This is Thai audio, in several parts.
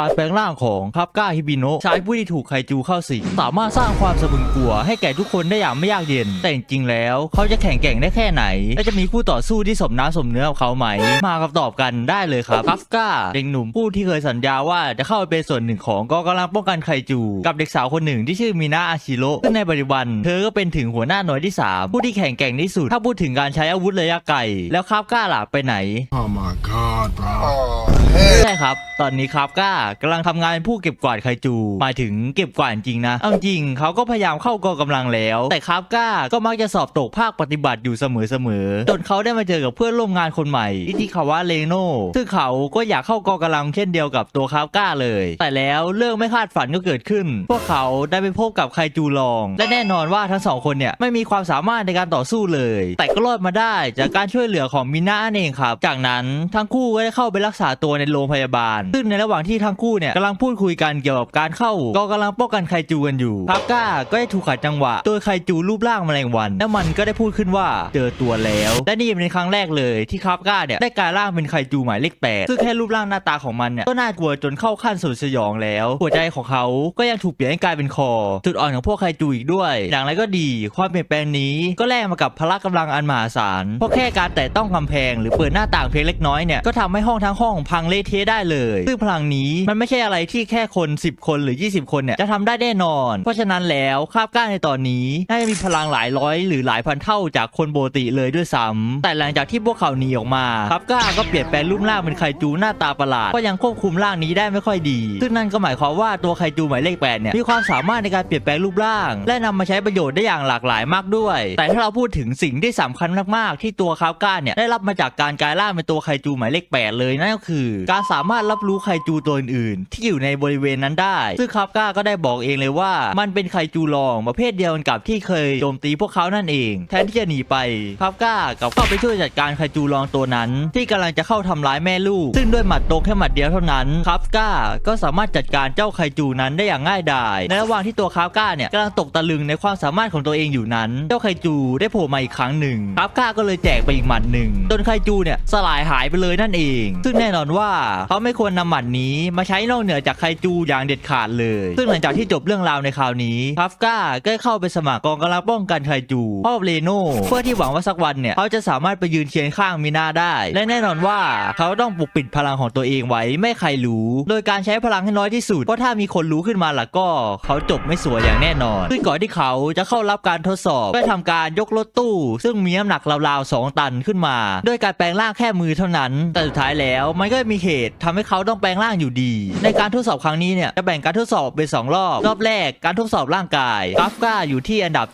การแปลงร่างของคาบก้าฮิบิโนะชายผู้ที่ถูกไคจูเข้าสิงสามารถสร้างความสะพรึงกลัว ให้แก่ทุกคนได้อย่างไม่ยากเย็น แต่จริงๆแล้ว เขาจะแข็งแกร่งได้แค่ไหน และจะมีคู่ต่อสู้ที่สมน้ำสมเนื้อกับเขาไหม มาคำตอบกันได้เลยครับคาบก้าเด็กหนุ่มผู้ที่เคยสัญญาว่าจะเข้าไปเป็นส่วนหนึ่งของกองกำลังป้องกันไคจู กับเด็กสาวคนหนึ่งที่ชื่อมินาอาชิโร่ซึ่งในปัจจุบัน เธอก็เป็นถึงหัวหน้าหน่วยที่สามผู้ที่แข็งแกร่งที่สุด ถ้าพูดถึงการใช้อาวุธระยะไกลแล้วคาบก้าหล่ะไปไหน Oh my god, bro. Oh, hell. ใช่ครับ ตอนนี้ครับก้ากำลังทำงานเป็นผู้เก็บกวาดไคจูหมายถึงเก็บกวาดจริงนะเอาจริงเขาก็พยายามเข้ากองกำลังแล้ว แต่ครับก้าก็มักจะสอบตกภาคปฏิบัติอยู่เสมอๆจนเขาได้มาเจอกับเพื่อนร่วมงานคนใหม่อิทิคาวะเลโนซึ่งเขาก็อยากเข้ากองกำลังเช่นเดียวกับตัวครับก้าเลย แต่แล้วเรื่องไม่คาดฝันก็เกิดขึ้น พวกเขาได้ไปพบกับไคจูลอง และแน่นอนว่าทั้งสองคนเนี่ยไม่มีความสามารถในการต่อสู้เลย แต่ก็รอดมาได้จากการช่วยเหลือของมิน่าเองครับ จากนั้นทั้งคู่ก็ได้เข้าไปรักษาตัวในโรงพยาบาล ซึ่งในระหว่างที่ทั้งคู่เนี่ยกำลังพูดคุยกันเกี่ยวกับการเข้ากองกำลังป้องกันไคจูกันอยู่คาบก้าก็ได้ถูกขัดจังหวะโดยไคจูรูปร่างแมลงวันและมันก็ได้พูดขึ้นว่าเจอตัวแล้วและนี่เป็นครั้งแรกเลยที่คาบก้าเนี่ยได้กลายร่างเป็นไคจูหมายเลขแปดซึ่งแค่รูปร่างหน้าตาของมันเนี่ยก็น่ากลัวจนเข้าขั้นสุดสยองแล้ว หัวใจของเขาก็ยังถูกเปลี่ยนให้กลายเป็นคอจุดอ่อนของพวกไคจูอีกด้วย อย่างไรก็ดีความเปลี่ยนแปลงนี้ก็แลกมากับพละกำลังอันมหาศาลเพราะแค่การแตะต้องกำแพง หรือเปิดหน้าต่างเพียงเล็กน้อยเนี่ยก็ทำให้ห้องทั้งห้องพังเละเทะได้เลย ซึ่งพลังนี้มันไม่ใช่อะไรที่แค่คน 10 คนหรือ 20 คนเนี่ยจะทำได้แน่นอน เพราะฉะนั้นแล้วคาบก้าในตอนนี้น่าจะมีพลังหลายร้อย หรือหลายพันเท่าจากคนปกติเลยด้วยซ้ำแต่หลังจากที่พวกเขาหนีออกมาคาบก้าก็เปลี่ยนแปลงรูปร่างเป็นไคจูหน้าตาประหลาดก็ยังควบคุมร่างนี้ได้ไม่ค่อยดี ซึ่งนั่นก็หมายความว่าตัวไคจูหมายเลขแปดเนี่ยมีความสามารถในการเปลี่ยนแปลงรูปร่าง และนำมาใช้ประโยชน์ได้อย่างหลากหลายมากด้วย แต่ถ้าเราพูดถึงสิ่งที่สำคัญมากๆ ที่ตัวคาบก้าเนี่ยได้รับมาจากการกลายร่างเป็นตัวไคจูหมายเลขแปดเลยนั่นก็คือ การสามารถรับรู้ไคจูตัวอื่นๆ ที่อยู่ในบริเวณนั้นได้ ซึ่งคาบก้าก็ได้บอกเองเลยว่า มันเป็นไคจูลองประเภทเดียวกันกับที่เคยโจมตีพวกเขานั่นเอง แทนที่จะหนีไปคาบก้ากับเข้าไปช่วยจัดการไคจูลองตัวนั้น ที่กำลังจะเข้าทำร้ายแม่ลูก ซึ่งด้วยหมัดตรงแค่หมัดเดียวเท่านั้นคาบก้าก็สามารถจัดการเจ้าไคจูนั้นได้อย่างง่ายดายในระหว่างที่ตัวคาบก้าเนี่ยกำลังตกตะลึงในความสามารถของตัวเองอยู่นั้น เจ้าไคจูได้โผล่มาอีกครั้งหนึ่งคาบก้าก็เลยแจกไปอีกหมัดหนึ่งจนไคจูเนี่ยสลายหายไปเลยนั่นเอง ซึ่งแน่นอนว่าเขาไม่ควรนำหมัดนี้มาใช้นอกเหนือจากไคจูอย่างเด็ดขาดเลย ซึ่งหลังจากที่จบเรื่องราวในคราวนี้คาฟก้าก็เข้าไปสมัครกองกำลังป้องกันไคจูพ่อเรโน่เพื่อที่หวังว่าสักวันเนี่ยเขาจะสามารถไปยืนเคียงข้างมินาได้ และแน่นอนว่าเขาต้องปกปิดพลังของตัวเองไว้ไม่ใครรู้ โดยการใช้พลังให้น้อยที่สุดเพราะถ้ามีคนรู้ขึ้นมาล่ะก็ เขาจบไม่สวยอย่างแน่นอนซึ่งก่อนที่เขาจะเข้ารับการทดสอบก็ทำการยกรถตู้ ซึ่งมีน้ำหนักราวๆ2ตันขึ้นมา ด้วยการแปลงร่างแค่มือเท่านั้น แต่สุดท้ายแล้วมันก็มีเหตุทำให้เขาต้องแปลงร่างอยู่ดีในการทดสอบครั้งนี้เนี่ยจะแบ่งการทดสอบเป็น 2 รอบ รอบแรกการทดสอบร่างกายคราฟก้าอยู่ที่อันดับ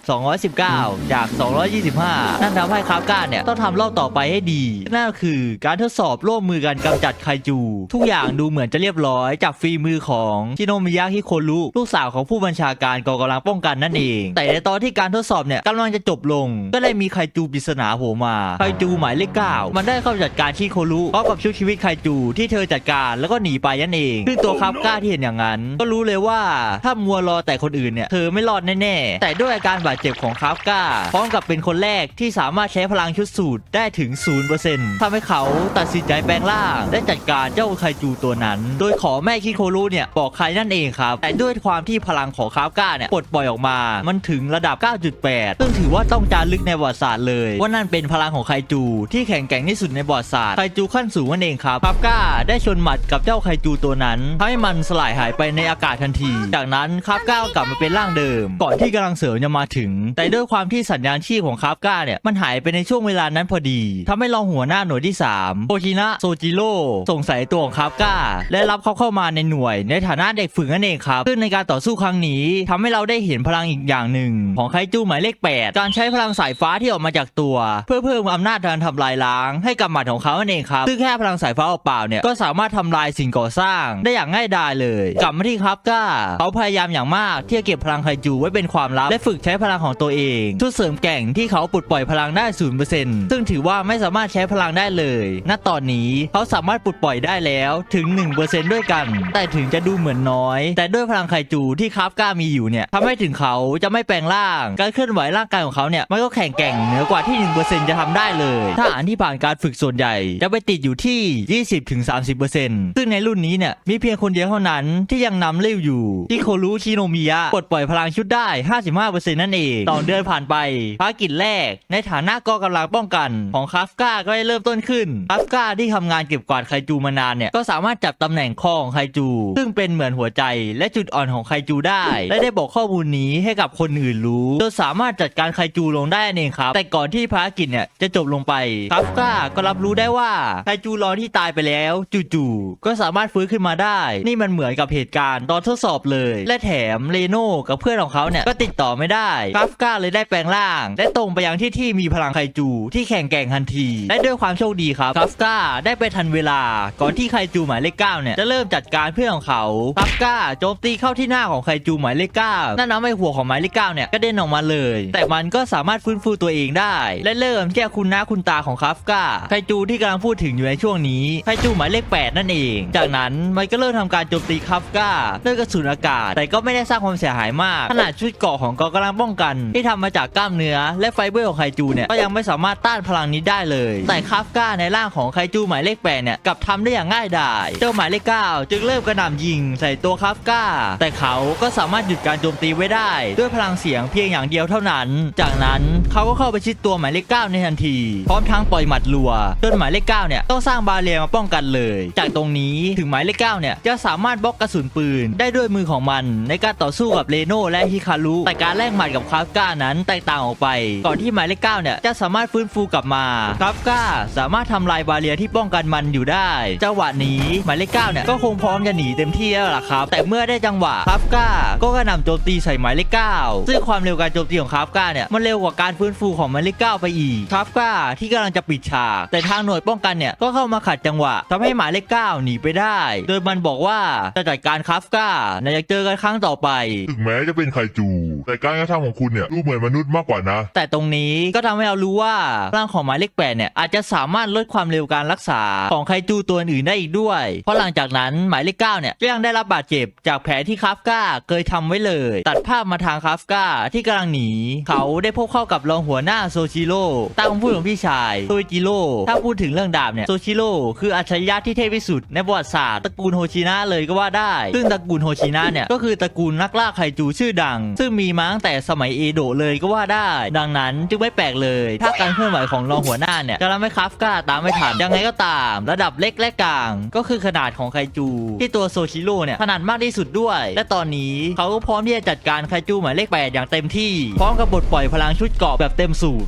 219 จาก 225 นั่นทำให้คราฟก้าเนี่ยต้องทำรอบต่อไปให้ดี นั่นคือการทดสอบร่วมมือกันกำจัดไคจู ทุกอย่างดูเหมือนจะเรียบร้อยจากฝีมือของชิโนมิยะฮิโครุลูกสาวของผู้บัญชาการกองกำลังป้องกันนั่นเอง แต่ในตอนที่การทดสอบเนี่ยกำลังจะจบลง ก็ได้มีไคจูปริศนาโผล่มาไคจูหมายเลขเก้ามันได้เข้าจัดการชิโครุพร้อมกับชุบชีวิตไคจูที่เธอจัดการแล้วก็หนีไปนั่นเองซึ่งตัวคาบก้าที่เห็นอย่างนั้น ก็รู้เลยว่าถ้ามัวรอแต่คนอื่นเนี่ยเธอไม่รอดแน่ๆแต่ด้วยอาการบาดเจ็บของคาบก้า พร้อมกับเป็นคนแรกที่สามารถใช้พลังชุดสูตรได้ถึง 0%ทำให้เขาตัดสินใจแปลงร่าง และจัดการเจ้าไคจูตัวนั้น โดยขอแม่คิโครุเนี่ยบอกใครนั่นเองครับ แต่ด้วยความที่พลังของคาบก้าเนี่ยปลดปล่อยออกมา มันถึงระดับ 9.8 ซึ่งถือว่าต้องจารึกในประวัติศาสตร์เลย ว่านั่นเป็นพลังของไคจู ที่แข็งแกร่งที่สุดในประวัติศาสตร์ไคจูขั้นสูงนั่นเองครับคาบก้าได้ชนหมัดกับเจ้าไคจูตัวนั้นทำให้มันสลายหายไปในอากาศทันที จากนั้นคาบก้าก็กลับมาเป็นร่างเดิม ก่อนที่กำลังเสริมจะมาถึง แต่ด้วยความที่สัญญาณชีพของคาบก้าเนี่ยมันหายไปในช่วงเวลานั้นพอดีทำให้รองหัวหน้าหน่วยที่3โคชินะโซจิโร่สงสัยตัวของคาบก้า และรับเขาเข้ามาในหน่วย ในฐานะเด็กฝึกนั่นเองครับซึ่งในการต่อสู้ครั้งนี้ทำให้เราได้เห็นพลังอีกอย่างหนึ่ง ของไคจูหมายเลข 8 การใช้พลังสายฟ้าที่ออกมาจากตัว เพื่อเพิ่มอำนาจการทำลายล้าง ให้กับหมัดของเขานั่นเองครับซึ่งแค่พลังสายฟ้าเปล่าๆเนี่ยก็สามารถทำลายสิ่งก่อสร้างได้อย่างง่ายดายเลย กลับมาที่ครับก้า เขาพยายามอย่างมากที่จะเก็บพลังไคจูไว้เป็นความลับ และฝึกใช้พลังของตัวเองชุดเสริมแก่งที่เขาปลดปล่อยพลังได้ศูนย์เปอร์เซ็นต์ซึ่งถือว่าไม่สามารถใช้พลังได้เลย ณ ตอนนี้เขาสามารถปลดปล่อยได้แล้วถึง 1%ด้วยกัน แต่ถึงจะดูเหมือนน้อย แต่ด้วยพลังไคจูที่คราฟก้ามีอยู่เนี่ยทำให้ถึงเขาจะไม่แปลงร่าง การเคลื่อนไหวร่างกายของเขาเนี่ยมันก็แข็งแกร่งเหนือกว่าที่ 1%จะทำได้เลยทหารที่ผ่านการฝึกส่วนใหญ่ จะไปติดอยู่ที่ถึง30%ซึ่งในรุ่นนี้เนี่ยมีเพียงคนเดียวเท่านั้นที่ยังนำเร็วอยู่ที่โครุชิโนมิยะปลดปล่อยพลังชุดได้ 55%นั่นเองต่อเดือนผ่านไปภารกิจแรก ในฐานะกองกำลังป้องกันของคาฟกาก็ได้เริ่มต้นขึ้นคาฟกาที่ทำงานเก็บกวาดไคจูมานานเนี่ยก็สามารถจับตำแหน่งคอของไคจู ซึ่งเป็นเหมือนหัวใจและจุดอ่อนของไคจูได้ และได้บอกข้อมูลนี้ให้กับคนอื่นรู้จนสามารถจัดการไคจูลงได้นเองครับ แต่ก่อนที่ภารกิจเนี่ยจะจบลงไปคาฟกาก็รับรู้ได้ว่าไคจูรอที่ตายไปแล้ว จู่ๆก็สามารถฟื้นขึ้นมาได้ นี่มันเหมือนกับเหตุการณ์ตอนทดสอบเลย และแถมเลโน่กับเพื่อนของเขาเนี่ยก็ติดต่อไม่ได้คาฟก้าเลยได้แปลงร่าง และตรงไปยังที่ที่มีพลังไคจูที่แข่งแก่งทันที และด้วยความโชคดีครับคาฟก้าได้ไปทันเวลา ก่อนที่ไคจูหมายเลขเก้าเนี่ยจะเริ่มจัดการเพื่อนของเขาคาฟก้าโจมตีเข้าที่หน้าของไคจูหมายเลขเก้านั่นทำให้หัวของหมายเลขเก้าเนี่ยก็เด้นออกมาเลย แต่มันก็สามารถฟื้นฟูตัวเองได้ และเริ่มแก้คุณหน้าคุณตาของคาฟกาไคจูที่กำลังพูดถึงอยู่ในช่วงนี้ไคจูหมายเลขแปดนั่นเอง จากนั้นมันก็เริ่มทำการโจมตีคาฟกาด้วยกระสุนอากาศ แต่ก็ไม่ได้สร้างความเสียหายมาก ขนาดชุดเกราะของกอกำลังป้องกัน ที่ทำมาจากกล้ามเนื้อ และไฟเบอร์ของไคจูเนี่ยก็ยังไม่สามารถต้านพลังนี้ได้เลย แต่คาฟกาในร่างของไคจูหมายเลขแปดเนี่ยกับทำได้อย่างง่ายดายเจ้าหมายเลขเก้าจึงเริ่มกระหน่ำยิงใส่ตัวคาฟกาแต่เขาก็สามารถหยุดการโจมตีไว้ได้ ด้วยพลังเสียงเพียงอย่างเดียวเท่านั้น จากนั้นเขาก็เข้าไปชิดตัวหมายเลขเก้าในทันที พร้อมทั้งปล่อยหมัดรัวจนหมายเลขเก้าเนี่ยต้องสร้างบาเรียมาป้องกันเลย จากตรงนี้ถึงหมายเลขเก้าเนี่ย จะสามารถบล็อกกระสุนปืน ได้ด้วยมือของมันในการต่อสู้กับเรโนและฮิคารุ แต่การแลกหมัดกับคราฟก้านั้นแตกต่างออกไป ก่อนที่หมายเลขเก้าเนี่ยจะสามารถฟื้นฟูกลับมาคราฟก้าสามารถทำลายบาเรียที่ป้องกันมันอยู่ได้จังหวะนี้หมายเลขเก้าเนี่ยก็คงพร้อมจะหนีเต็มที่แล้วล่ะครับ แต่เมื่อได้จังหวะคราฟก้าก็กระหน่ำโจมตีใส่หมายเลขเก้าซึ่งความเร็วการโจมตีของคราฟก้าเนี่ยมันเร็วกว่าการฟื้นฟูของหมายเลขเก้าไปอีกคราฟก้าที่กำลังจะปิดฉากแต่ทางหน่วยป้องกันเนี่ยก็เข้ามาขัดจังหวะทำให้หมายเลขเก้าหนีไปได้โดยมันบอกว่าจะจัดการคาฟกาและจะเจอกันครั้งต่อไป ถึงแม้จะเป็นไคจู แต่การกระทำของคุณเนี่ยดูเหมือนมนุษย์มากกว่านะ แต่ตรงนี้ก็ทำให้เรารู้ว่าร่างของหมายเลขแปดเนี่ยอาจจะสามารถลดความเร็วการรักษาของไคจูตัวอื่นได้อีกด้วย เพราะหลังจากนั้นหมายเลขเก้าเนี่ยก็ยังได้รับบาดเจ็บจากแผลที่คาฟกาเคยทำไว้เลย ตัดภาพมาทางคาฟกาที่กำลังหนี เขาได้พบเข้ากับรองหัวหน้าโซชิโร่ตามคำพูดของพี่ชายโซจิโร่ถ้าพูดถึงเรื่องดาบเนี่ยโซชิโร่คืออัจฉริยะที่เทพที่สุดในประวัติศาสตร์ตระกูลโฮชินะเลยก็ว่าได้ ซึ่งตระกูลโฮชินะเนี่ยก็คือตระกูลนักล่าไคจูชื่อดัง ซึ่งมีมาตั้งแต่สมัยเอโดะเลยก็ว่าได้ ดังนั้นจึงไม่แปลกเลย ถ้าการเคลื่อนไหวของรองหัวหน้าเนี่ยจะทำให้คาฟก้าตามไม่ทันยังไงก็ตาม ระดับเล็กและกลาง ก็คือขนาดของไคจู ที่ตัวโซชิโร่เนี่ยขนาดมากที่สุดด้วย และตอนนี้เขาก็พร้อมที่จะจัดการไคจูหมายเลข8อย่างเต็มที่พร้อมกับบทปล่อยพลังชุดเกราะแบบเต็มสูบ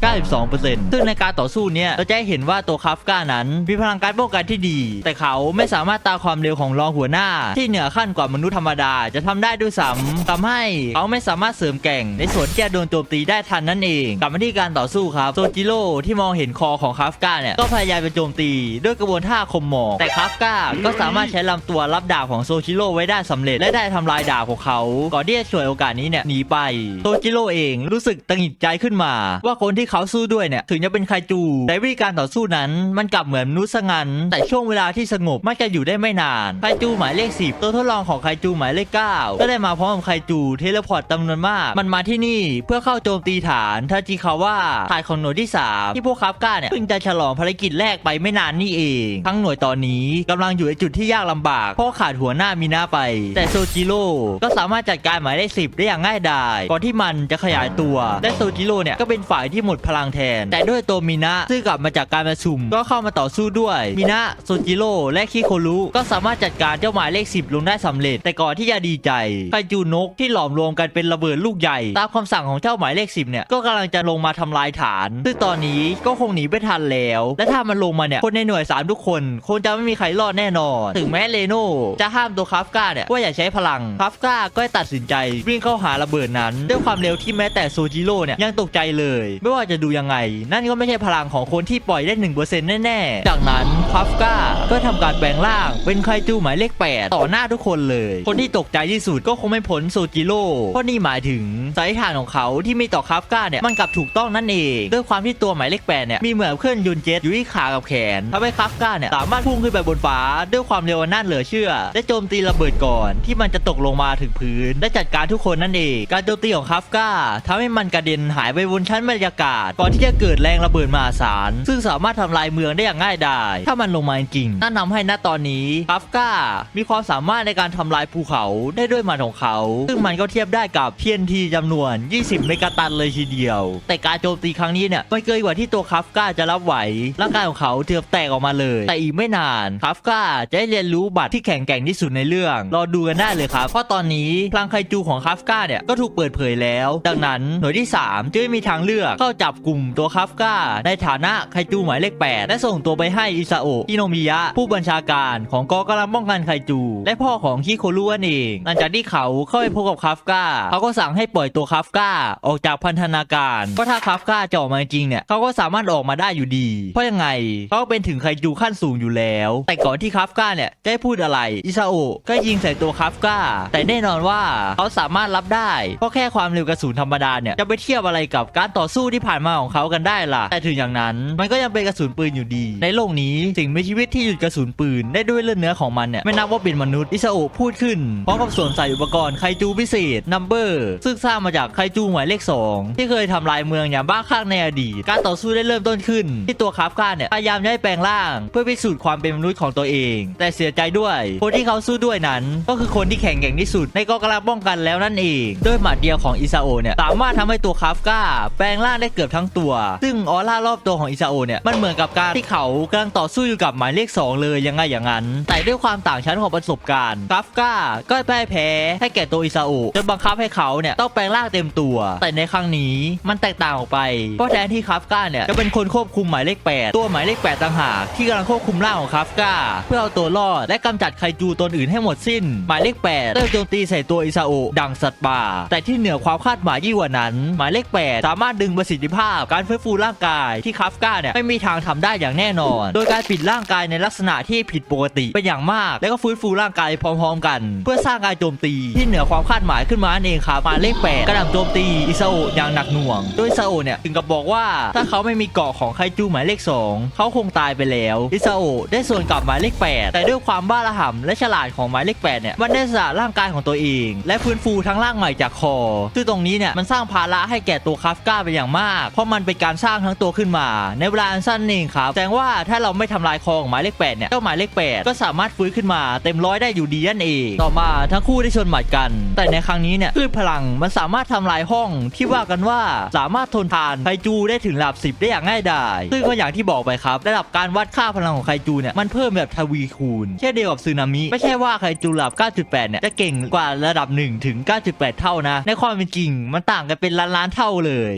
92%ซึ่งในการต่อสู้เนี่ยเราจะให้เห็นว่าตัวคาฟก้านั้นมีพลังการป้องกันที่ดี แต่เขาไม่สามารถตามความเร็วของรองหัวหน้า ที่เหนือขั้นกว่ามนุษย์ธรรมดาจะทำได้ด้วยซ้ำทำให้เขาไม่สามารถเสริมแก่ง ในส่วนที่จะโดนโจมตีได้ทันนั่นเองกลับมาที่การต่อสู้ครับโซจิโร่ที่มองเห็นคอของคาฟกาเนี่ยก็พยายามจะโจมตี ด้วยกระบวนท่าคมหมอกแต่คาฟกาก็สามารถใช้ลำตัวรับดาบของโซจิโร่ไว้ได้สำเร็จและได้ทำลายดาบของเขาก่อนที่จะฉวยโอกาสนี้เนี่ยหนีไปโซจิโร่เองรู้สึกตังหิดใจขึ้นมา ว่าคนที่เขาสู้ด้วยเนี่ยถึงจะเป็นไคจูแต่วิธีการต่อสู้นั้นมันกลับเหมือนมนุษย์ซะงันแต่ช่วงเวลาที่สงบมักจะอยู่ได้ไม่นานไคจูหมายเลข10ตัวทดลองของไคจูหมายเลข 9 ก็ได้มาพร้อมกับไคจูเทเลพอร์ตจำนวนมาก มันมาที่นี่เพื่อเข้าโจมตีฐานทาจิคาว่าฐานของหน่วยที่ 3 ที่พวกคาฟก้าเนี่ยเพิ่งจะฉลองภารกิจแรกไปไม่นานนี่เอง ทั้งหน่วยตอนนี้กำลังอยู่ในจุดที่ยากลำบากเพราะขาดหัวหน้ามีนาไป แต่โซจิโร่ก็สามารถจัดการหมายเลข10 ได้อย่างง่ายดายก่อนที่มันจะขยายตัวและโซจิโร่เนี่ยก็เป็นฝ่ายที่หมดพลังแทน แต่ด้วยตัวมินะซึ่งกลับมาจากการประชุมก็เข้ามาต่อสู้ด้วยมินะโซจิโร่และคิโครุก็สามารถจัดการเจ้าหมายเลข 10 ลงได้สำเร็จ แต่ก่อนที่จะดีใจไคจูนกที่หลอมรวมกันเป็นระเบิดลูกใหญ่ ตามคำสั่งของเจ้าหมายเลข 10 เนี่ย ก็กำลังจะลงมาทำลายฐาน ซึ่งตอนนี้ก็คงหนีไม่ทันแล้ว และถ้ามันลงมาเนี่ย คนในหน่วยสามทุกคน คงจะไม่มีใครรอดแน่นอน ถึงแม้เลโน่จะห้ามตัวคาฟกาเนี่ยว่าอย่าใช้พลัง คาฟกาก็ได้ตัดสินใจวิ่งเข้าหาระเบิดนั้น ด้วยความเร็วที่แม้แต่โซจิโร่เนี่ยยังตกใจเลย ไม่ว่าจะดูยังไง นั่นก็ไม่ใช่พลังของคนที่ปล่อยได้1%แน่ๆ จากนั้นคาฟกาก็ทำการแปลงร่างเป็นไคจูหมายเลข 8 ต่อหน้าทุกคนเลย คนที่ตกใจที่สุดก็คงไม่พ้นโซจิโร่เพราะนี่หมายถึงสายฐานของเขาที่มีต่อคาฟกาเนี่ยมันกลับถูกต้องนั่นเองด้วยความที่ตัวหมายเลข8เนี่ยมีเหมือนเครื่องยนต์เจ็ตอยู่ที่ขากับแขนทำให้คาฟกาเนี่ยสามารถพุ่งขึ้นไปบนฟ้า ด้วยความเร็วอันน่าเหลือเชื่อ และโจมตีระเบิดก่อน ที่มันจะตกลงมาถึงพื้นและจัดการทุกคนนั่นเองการโจมตีของคาฟกาทำให้มันกระเด็นหายไปบนชั้นบรรยากาศ ก่อนที่จะเกิดแรงระเบิดมหาศาลซึ่งสามารถทำลายเมืองได้อย่างง่ายดายถ้ามันลงมาจริงนั่นทำให้ณตอนนี้คาฟกามีความสามารถในการทำลายภูเขาได้ด้วยมันของเขา ซึ่งมันก็เทียบได้กับ TNT จำนวน 20 เมกะตันเลยทีเดียว แต่การโจมตีครั้งนี้เนี่ยมันเกินกว่าที่ตัวคาฟกาจะรับไหว ร่างกายของเขาเกือบแตกออกมาเลย แต่อีกไม่นานคาฟกาจะได้เรียนรู้บัตรที่แข็งแกร่งที่สุดในเรื่อง รอดูกันได้เลยครับ เพราะตอนนี้พลังไคจูของคาฟกาเนี่ยก็ถูกเปิดเผยแล้ว ดังนั้นหน่วยที่ 3 จะไม่มีทางเลือกเข้าจับกลุ่มตัวคาฟกาในฐานะไคจูหมายเลข 8 และส่งตัวไปให้อิซาโอะอิโนมิยะผู้บัญชาการของกอกำลังป้องกันไคจู และพ่อของคิโครุนั่นเอง หลังจากที่เขาเข้าไปพบกับคาฟกาเขาก็สั่งให้ปล่อยตัวคาฟกาออกจากพันธนาการเพราะถ้าคาฟกาจะออกมาจริงเนี่ยเขาก็สามารถออกมาได้อยู่ดี เพราะยังไงเขาก็เป็นถึงไคจูขั้นสูงอยู่แล้ว แต่ก่อนที่คาฟกาเนี่ยจะได้พูดอะไรอิซาโอะก็ยิงใส่ตัวคาฟกาแต่แน่นอนว่าเขาสามารถรับได้เพราะแค่ความเร็วกระสุนธรรมดาเนี่ยจะไปเทียบอะไรกับการต่อสู้ที่ผ่านมาของเขากันได้ล่ะ แต่ถึงอย่างนั้นมันก็ยังเป็นกระสุนปืนอยู่ดี ในโลกนี้สิ่งมีชีวิตที่หยุดกระสุนปืนได้ด้วยเลือดเนื้อของมันเนี่ยไม่นับว่าเป็นมนุษย์อิซาโอะพูดขึ้นพร้อมกับสวมใส่อุปกรณ์ไคจูพิเศษนัมเบอร์ซึ่งสร้างมาจากไคจูหมายเลข 2 ที่เคยทำลายเมืองอย่างบ้าคลั่งในอดีต การต่อสู้ได้เริ่มต้นขึ้น ที่ตัวคาฟก้าเนี่ยพยายามจะให้แปลงร่าง เพื่อพิสูจน์ความเป็นมนุษย์ของตัวเอง แต่เสียใจด้วย คนที่เขาสู้ด้วยนั้น ก็คือคนที่แข็งแกร่งที่สุด ในกองกำลังป้องกันแล้วนั่นเองด้วยหมัดเดียวของอิซาโอเนี่ยสามารถทำให้ตัวคาฟก้า แปลงร่างได้เกือบทั้งตัว ซึ่งออร่ารอบตัวของอิซาโอเนี่ยมันเหมือนกับการที่เขากำลังต่อสู้อยู่กับหมายเลข 2 เลยยังไงอย่างนั้นแต่ด้วยความต่างชั้นของประสบการณ์คาฟกาก็พ่ายแพ้ให้แก่ตัวอิซาอะจนบังคับให้เขาเนี่ยต้องแปลงร่างเต็มตัว แต่ในครั้งนี้มันแตกต่างออกไปเพราะแทนที่คาฟกาเนี่ยจะเป็นคนควบคุมหมายเลข 8 ตัวหมายเลข 8 ต่างหาก ที่กำลังควบคุมร่างของคาฟกาเพื่อเอาตัวรอดและกำจัดไคจูตนอื่นให้หมดสิ้น หมายเลข 8เริ่มโจมตีใส่ตัวอิซาอะดังสัตว์ป่า แต่ที่เหนือความคาดหมายยิ่งกว่านั้น หมายเลข 8 สามารถดึงประสิทธิภาพ การฟื้นฟูร่างกายที่คาฟกาเนี่ยไม่มีทางทำได้อย่างแน่นอน โดยการปิดร่างกายในลักษณะที่ผิดปกติเป็นอย่างมาก แล้วก็ฟื้นฟูร่างกายพร้อมๆ กัน เพื่อสร้างการโจมตีที่เหนือความคาดหมายขึ้นมาเองครับมาเลข8กระหน่ำโจมตีอิซาโอะอย่างหนักหน่วง โดยอิซาโอะเนี่ยถึงกับบอกว่า ถ้าเขาไม่มีเกาะของไคจูหมายเลข 2 เขาคงตายไปแล้วอิซาโอะได้ส่วนกลับหมายเลข 8 แต่ด้วยความบ้าระห่ำและฉลาดของหมายเลข8เนี่ยมันได้สละร่างกายของตัวเอง และฟื้นฟูทั้งร่างใหม่จากคอซึ่งตรงนี้เนี่ยมันสร้างภาระให้แก่ตัวคาฟกาเป็นอย่างมาก เพราะมันเป็นการสร้างทั้งตัวขึ้นมา ในเวลาอันสั้นเองครับแสดงว่าถ้าเราไม่ทำลายคอของหมายเลข8เนี่ยเจ้าหมายเลข 8 ก็สามารถฟื้นขึ้นมาเต็มร้อยได้อยู่ดีนั่นเอง ต่อมาทั้งคู่ได้ชนหมัดกัน แต่ในครั้งนี้เนี่ยคลื่นพลังมันสามารถทำลายห้องที่ว่ากันว่าสามารถทนทานไคจูได้ถึงระดับ 10 ได้อย่างง่ายดายซึ่งก็อย่างที่บอกไปครับระดับการวัดค่าพลังของไคจูเนี่ยมันเพิ่มแบบทวีคูณเช่นเดียวกับซึนามิไม่ใช่ว่าไคจูระดับ 9.8 เนี่ยจะเก่งกว่าระดับ 1 ถึง 9.8 เท่านะ ในความเป็นจริงมันต่างกันเป็นล้านล้านๆเท่าเลย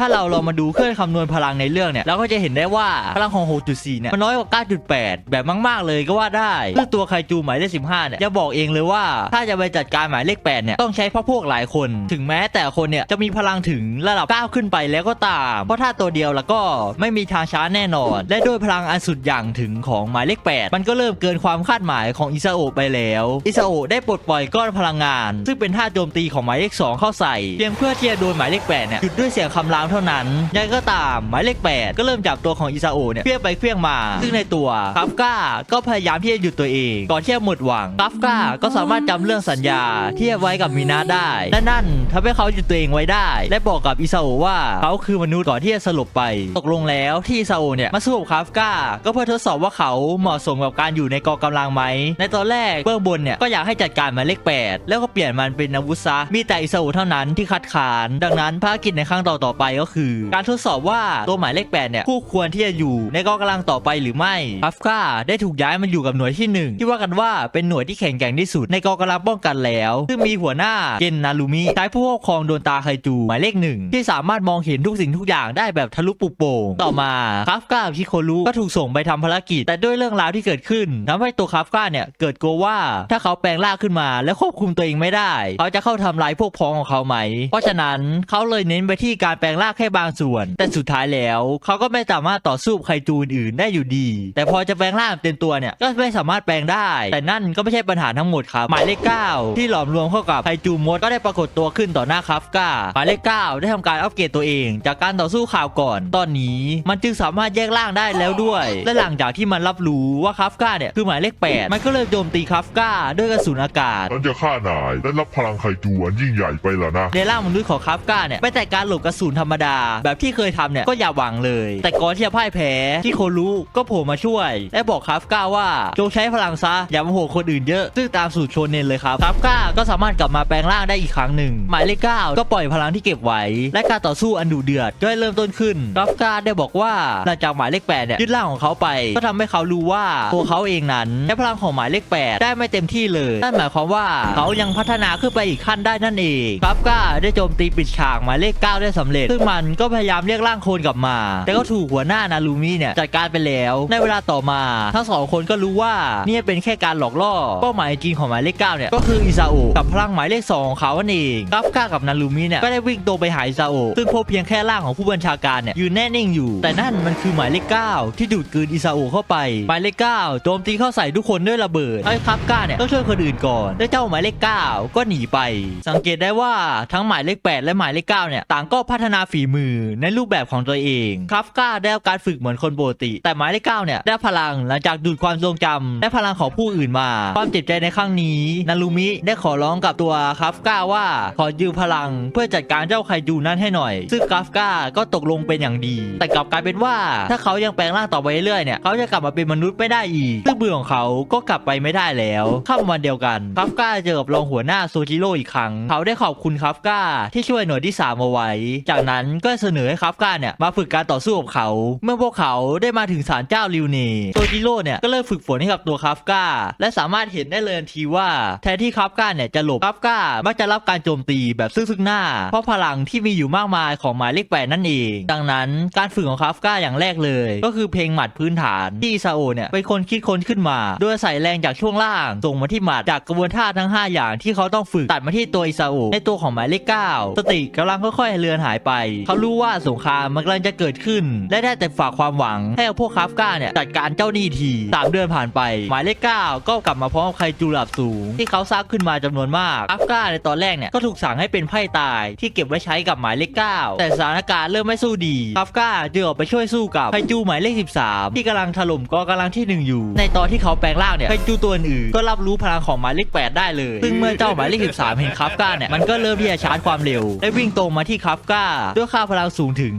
ถ้าเราลองมาดูเครื่องคำนวณพลังในเรื่องเนี่ยเราก็จะเห็นได้ว่าพลังของ 6.4 เนี่ยมันน้อยกว่า 9.8 แบบมากๆ เลยก็ว่าได้ซึ่งตัวไคจูหมายเลข 15 เนี่ยจะบอกเองเลยว่าถ้าจะไปจัดการหมายเลข 8 เนี่ยต้องใช้พ่อพวกหลายคน ถึงแม้แต่คนเนี่ยจะมีพลังถึงระดับ 9 ขึ้นไปแล้วก็ตาม เพราะถ้าตัวเดียวแล้วก็ไม่มีทางช้าแน่นอน และด้วยพลังอันสุดอย่างถึงของหมายเลข 8 มันก็เริ่มเกินความคาดหมายของอิซาโอไปแล้วอิซาโอได้ปลดปล่อยก้อนพลังงาน ซึ่งเป็นท่าโจมตีของหมายเลข 2 เข้าใส่เพียงเพื่อที่จะโดนหมายเลข8เนี่ยหยุดด้วยเสียงคำรามเท่านั้นยังก็ตามหมายเลข 8 ก็เริ่มจับตัวของอิซาโอเนี่ยเพี้ยงไปเพี้ยงมา ซึ่งในตัวคาฟก้าก็พยายามที่จะหยุดตัวเอง ก่อนที่จะหมดหวังคาฟก้าก็สามารถจำเรื่องสัญญาที่ไว้กับมีนาได้ และนั่นทำให้เขาหยุดตัวเองไว้ได้ และบอกกับอิซาโอว่าเขาคือมนุษย์ก่อนที่จะสลบไป ตกลงแล้วที่อิซาโอเนี่ยมาสู้กับคาฟก้าก็เพื่อทดสอบว่าเขาเหมาะสมกับการอยู่ในกองกำลังไหม ในตอนแรกเบื้องบนเนี่ยก็อยากให้จัดการหมายเลข 8 แล้วก็เปลี่ยนมันเป็นอาวุธซะมีแต่อิซาโอเท่านั้นที่คัดค้าน ดังนั้นภารกิจในครั้งต่อๆไปก็คือ การทดสอบว่าตัวหมายเลข8เนี่ยคู่ควรที่จะอยู่ในกองกำลังต่อไปหรือไม่อัฟกาได้ถูกย้ายมาอยู่กับหน่วยที่ 1 ที่ว่ากันว่าเป็นหน่วยที่แข็งแกร่งที่สุดในกองกำลังป้องกันแล้ว ซึ่งมีหัวหน้าเกนนารุมิใช้ผู้ครอบครองโดนตาไคจูหมายเลขหนึ่งที่สามารถมองเห็นทุกสิ่งทุกอย่างได้แบบทะลุปุโป่งต่อมาคาฟกาพิโคลุก็ถูกส่งไปทำภารกิจ แต่ด้วยเรื่องราวที่เกิดขึ้นทำให้ตัวคาฟกาเนี่ยเกิดกลัวว่าถ้าเขาแปลงร่างขึ้นมา และควบคุมตัวเองไม่ได้ เขาจะเข้าทำลายพวกพ้องของเขาไหม เพราะฉะนั้นเขาเลยเน้นไปที่การแปลงร่างแค่บางส่วน แต่สุดท้ายแล้วเขาก็ไม่สามารถต่อสู้กับไคจูอื่นๆได้อยู่ดี แต่พอจะแปลงร่างเต็มตัวเนี่ยก็ไม่สามารถแปลงได้ แต่นั่นก็ไม่ใช่ปัญหาทั้งหมดครับ หมายเลข9ที่หลอมรวมเข้ากับไคจูมดก็ได้ปรากฏตัวขึ้นต่อหน้าคาฟกาหมายเลข9ได้ทำการอัปเกรดตัวเอง จากการต่อสู้ข่าวก่อน ตอนนี้มันจึงสามารถแยกร่างได้แล้วด้วย และหลังจากที่มันรับรู้ว่าคาฟกาเนี่ยคือหมายเลข 8 มันก็เลยโจมตีคาฟกาด้วยกระสุนอากาศฉันจะฆ่านายและรับพลังไคจูอันยิ่งใหญ่ไปแล้วนะในร่างมนุษย์ของคาฟกาเนี่ยไม่แต่การหลบกระสุนธรรมดา แบบที่เคยทำเนี่ยก็อย่าหวังเลย แต่ก่อนที่จะพ่ายแพ้ที่โครู้ก็โผล่มาช่วย และบอกคาฟก้าว่าจงใช้พลังซะอย่ามาโหดคนอื่นเยอะ ซึ่งตามสูตรโชเนนเลยครับคาฟก้าก็สามารถกลับมาแปลงร่างได้อีกครั้งหนึ่ง หมายเลขเก้าก็ปล่อยพลังที่เก็บไว้ และการต่อสู้อันดุเดือดก็ได้เริ่มต้นขึ้นคาฟก้าได้บอกว่าหลังจากหมายเลขแปดเนี่ยยึดร่างของเขาไป ก็ทำให้เขารู้ว่าตัวเขาเองนั้นใช้พลังของหมายเลขแปดได้ไม่เต็มที่เลยนั่นหมายความว่าเขายังพัฒนาขึ้นไปอีกขั้นได้นั่นเองคาฟก้าได้โจมตีปิดฉากหมายเลขเก้าได้สำเร็จซึ่งมันก็พยายามเรียกร่างโคลนกลับมา แต่ก็ถูกหัวหน้านารูมิเนี่ยจัดการไปแล้ว ในเวลาต่อมา ทั้งสองคนก็รู้ว่านี่เป็นแค่การหลอกล่อเป้าหมายจริงของหมายเลขเก้าเนี่ยก็คืออิซาโอะกับพลังหมายเลขสองของเขานั่นเองคาฟก้ากับนารูมิเนี่ยก็ได้วิ่งตรงไปหาอิซาโอะซึ่งพบเพียงแค่ร่างของผู้บัญชาการเนี่ยยืนแน่นิ่งอยู่ แต่นั่นมันคือหมายเลขเก้าที่ดูดกลืนอิซาโอะเข้าไปหมายเลขเก้าโจมตีเข้าใส่ทุกคนด้วยระเบิดให้คาฟก้าเนี่ยต้องช่วยคนอื่นก่อนและเจ้าหมายเลขเก้าก็หนีไป สังเกตได้ว่าทั้งหมายเลขแปดและหมายเลขเก้าเนี่ยต่างก็พัฒนาฝีมือในรูปแบบของตัวเองคาฟก้าได้รับการฝึกเหมือนคนปกติ แต่หมายเลขเก้าเนี่ยได้พลังหลังจากดูดความทรงจำและพลังของผู้อื่นมา ความเจ็บใจในครั้งนี้นารุมิได้ขอร้องกับตัวคาฟก้าว่าขอยืมพลังเพื่อจัดการเจ้าไคจูนั้นให้หน่อย ซึ่งคาฟก้าก็ตกลงเป็นอย่างดี แต่กลับกลายเป็นว่า ถ้าเขายังแปลงร่างต่อไปเรื่อยเนี่ยเขาจะกลับมาเป็นมนุษย์ไม่ได้อีกซึ่งมือของเขาก็กลับไปไม่ได้แล้วค่ำวันเดียวกันคาฟก้าเจอกับรองหัวหน้าโซจิโร่อีกครั้ง เขาได้ขอบคุณคาฟก้าที่ช่วยหน่วยที่สามเอาไว้ จากนั้นก็เสนอให้คาฟก้าเนี่ยมาฝึกการต่อสู้กับเขา เมื่อพวกเขาได้มาถึงศาลเจ้าริวเน่โซจิโร่เนี่ยก็เริ่มฝึกฝนให้กับตัวคาฟก้าและสามารถเห็นได้เลยทีว่าแทนที่คาฟก้าเนี่ยจะหลบคาฟก้ามักจะรับการโจมตีแบบซึ่งซึ่งหน้า เพราะพลังที่มีอยู่มากมายของหมายเลขแปดนั่นเอง ดังนั้นการฝึกของคาฟก้าอย่างแรกเลย ก็คือเพลงหมัดพื้นฐานที่อิซาโอเนี่ยเป็นคนคิดค้นขึ้นมา โดยใส่แรงจากช่วงล่างส่งมาที่หมัดจากกระบวนท่าทั้ง 5 อย่างที่เขาต้องฝึกตัดมาที่ตัวอิซาโอในตัวของหมายเลขเก้าสติกำลังค่อยๆเลือนหายไปเขารู้ว่าสงครามมันกำลังจะเกิดขึ้น และได้แต่ฝากความหวัง ให้พวกคาฟก้าเนี่ยจัดการเจ้าหนี้ทีสามเดือนผ่านไป หมายเลขเก้าก็กลับมาพร้อมกับไคจูระดับสูง ที่เขาสร้างขึ้นมาจำนวนมากคาฟก้าในตอนแรกเนี่ยก็ถูกสั่งให้เป็นไพ่ตายที่เก็บไว้ใช้กับหมายเลขเก้าแต่สถานการณ์เริ่มไม่สู้ดีคาฟก้าจึงออกไปช่วยสู้กับไคจูหมายเลข 13 ที่กำลังถล่มกองกำลังที่หนึ่งอยู่ ในตอนที่เขาแปลงร่างเนี่ยไคจูตัวอื่นก็รับรู้พลังของหมายเลข 8 ได้เลย ซึ่งเมื่อเจ้าหมายเลข 13 เห็นคาฟก้าเนี่ยมันก็เริ่มที่จะชาร์จความเร็วและวิ่งตรงมาที่คาฟก้าด้ด้วยค่าพลังสูงถึง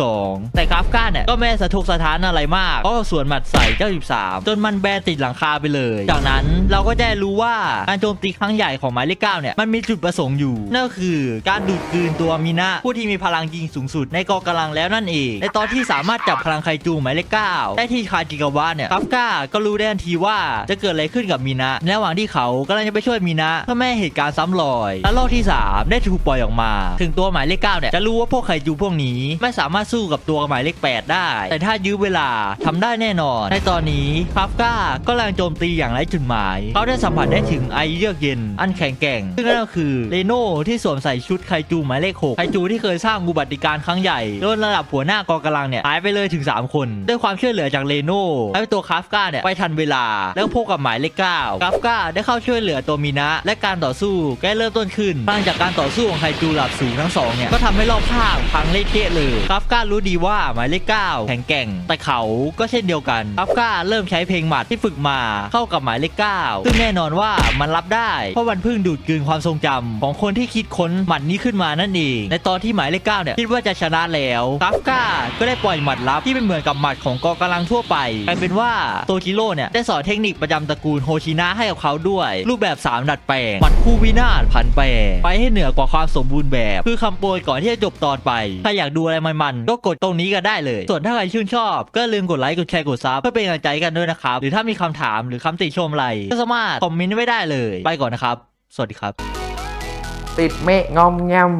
9.2 แต่คาฟก้าเนี่ยก็ไม่ได้สะทกสะท้านอะไรมากเพราะว่าสวนหมัดใส่เจ้า 13 จนมันแบนติดหลังคาไปเลย จากนั้นเราก็ได้รู้ว่าการโจมตีครั้งใหญ่ของหมายเลข9เนี่ยมันมีจุดประสงค์อยู่ นั่นก็คือการดูดกลืนตัวมินะผู้ที่มีพลังยิงสูงสุดในกองกำลังแล้วนั่นเอง ในตอนที่สามารถจับพลังไคจูหมายเลข9ได้ที่คาจิกาวะเนี่ยคาฟก้าก็รู้ได้ทันทีว่าจะเกิดอะไรขึ้นกับมินะในระหว่างที่เขากำลังจะไปช่วยมินะเพื่อไม่ให้เหตุการณ์ซ้ำรอยและโลกที่ 3 ได้ถูกปล่อยออกมา ถึงตัวหมายเลข9เนี่ยจะรู้ว่าพวกกไคจูพวกนี้ไม่สามารถสู้กับตัวหมายเลข 8 ได้ แต่ถ้ายื้อเวลาทำได้แน่นอน ในตอนนี้คาฟก้าก็กำลังโจมตีอย่างไร้จุดหมาย เขาได้สัมผัสได้ถึงไอเยือกเย็น อันแข็งแกร่ง ซึ่งนั่นก็คือเลโน่ที่สวมใส่ชุดไคจูหมายเลข 6 ไคจูที่เคยสร้างอุบัติการครั้งใหญ่โดนระดับหัวหน้ากองกำลังเนี่ยหายไปเลยถึง 3 คน ด้วยความช่วยเหลือจากเลโน่ให้ตัวคาฟก้าเนี่ยไปทันเวลา แล้วพบกับหมายเลข 9 คาฟก้าได้เข้าช่วยเหลือตัวมินะ และการต่อสู้ก็เริ่มต้นขึ้นหลังจากการต่อสู้ของไคจูระดับสูงทั้งสองเนี่ยก็ทำให้รอบข้างพังเละเทะเลยคาฟก้ารู้ดีว่าหมายเลข9แข็งแกร่ง แต่เขาก็เช่นเดียวกันคาฟก้าเริ่มใช้เพลงหมัดที่ฝึกมาเข้ากับหมายเลข9ซึ่งแน่นอนว่ามันรับได้เพราะมันเพิ่งดูดกลืนความทรงจำของคนที่คิดค้นหมัดนี้ขึ้นมานั่นเองในตอนที่หมายเลข9เนี่ยคิดว่าจะชนะแล้วคาฟก้าก็ได้ปล่อยหมัดลับที่เป็นเหมือนกับหมัดของกองกำลังทั่วไปกลายเป็นว่าโตจิโร่เนี่ยได้สอนเทคนิคประจำตระกูลโฮชินะให้กับเขาด้วย รูปแบบ 3 ดัดแปลงหมัดคู่วินาศผันแปรไปให้เหนือกว่าความสมบูรณ์แบบ คือคำโปรยก่อนที่จะจบตอนไป ถ้าอยากดูอะไรมันๆก็กดตรงนี้ก็ได้เลย ส่วนถ้าใครชื่นชอบ ก็ลืมกดไลค์กดแชร์กดซับเพื่อเป็นกำลังใจกันด้วยนะครับ หรือถ้ามีคำถามหรือคำติชมอะไรก็สามารถคอมเมนต์ไว้ได้เลย ไปก่อนนะครับ สวัสดีครับ ติดเมฆงอมแงม